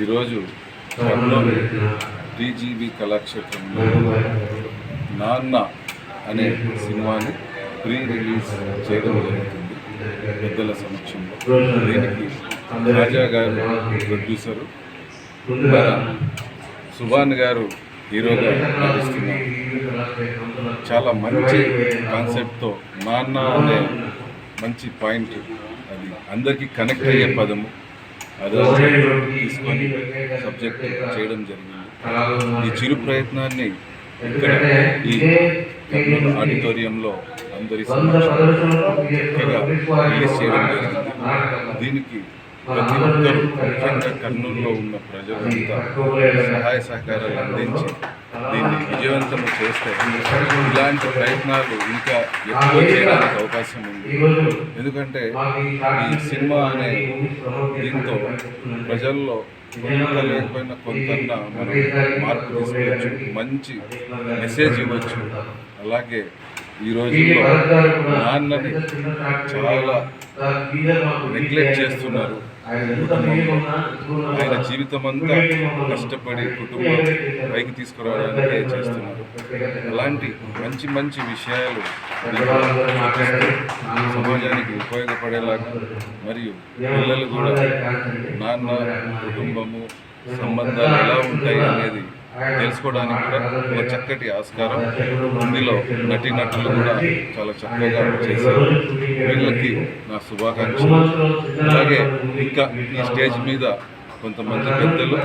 ఈరోజు కర్నూలు టీజీబీ కళాక్షేత్రంలో నాన్న అనే సినిమాని ప్రీ రిలీజ్ చేయడం జరుగుతుంది. పెద్దల సమక్షంలో. దీనికి రాజా గారు ప్రొడ్యూసరు సుభాన్ గారు హీరోగా నటిస్తున్నారు చాలా మంచి కాన్సెప్ట్తో నాన్న అనే మంచి పాయింట్ అది. అందరికీ కనెక్ట్ అయ్యే పదము. తీసుకొని సబ్జెక్ట్ చేయడం జరిగింది. ఈ చిరు ప్రయత్నాన్ని ఇక్కడ ఈ కర్నూలు ఆడిటోరియంలో అందరి సమక్షంలో చక్కగా రిలీజ్ చేయడం జరిగింది. దీనికి ప్రతి ఒక్కరూ ముఖ్యంగా కర్నూలులో ఉన్న ప్రజలంతా సహాయ సహకారాలు అందించి దీన్ని విజయవంతం చేస్తే ఇలాంటి ప్రయత్నాలు ఇంకా ఎక్కువ చేయడానికి అవకాశం ఉంది. ఎందుకంటే ఈ సినిమా అనే దీంతో ప్రజల్లో కొంత లేకపోయినా కొంత మనం మార్పు తీసుకోవచ్చు మంచి మెసేజ్ ఇవ్వచ్చు. అలాగే ఈ రోజుల్లో నాన్నని చాలా నెగ్లెక్ట్ చేస్తున్నారు. ఆయన జీవితం అంతా కష్టపడి కుటుంబం పైకి తీసుకురావడానికే చేస్తున్నారు? అలాంటి మంచి మంచి విషయాలు సమాజానికి ఉపయోగపడేలాగా మరియు పిల్లలు కూడా నాన్న కుటుంబము సంబంధాలు ఎలా ఉంటాయి అనేది తెలుసుకోవడానికి కూడా ఒక చక్కటి ఆస్కారం. ఇందులో నటీనటులు కూడా చాలా చక్కగా చేశారు. వీళ్ళకి నా శుభాకాంక్షలు. అలాగే ఇంకా ఈ స్టేజ్ మీద కొంతమంది పెద్దలు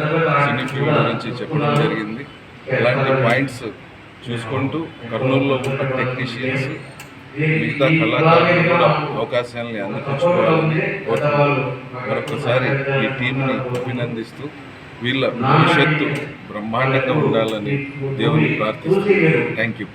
సినీ ఫీల్డ్ గురించి చెప్పడం జరిగింది. ఇలాంటి పాయింట్స్ చూసుకుంటూ కర్నూలులో ఉన్న టెక్నీషియన్స్ మిగతా కళాకారులు కూడా అవకాశాలని అందిపుచ్చుకోవాలని కోరుతున్నాను. మరొకసారి ఈ టీంని అభినందిస్తూ వీళ్ళ భవిష్యత్తు బ్రహ్మాండంగా ఉండాలని దేవుని ప్రార్థిస్తూ థ్యాంక్ యూ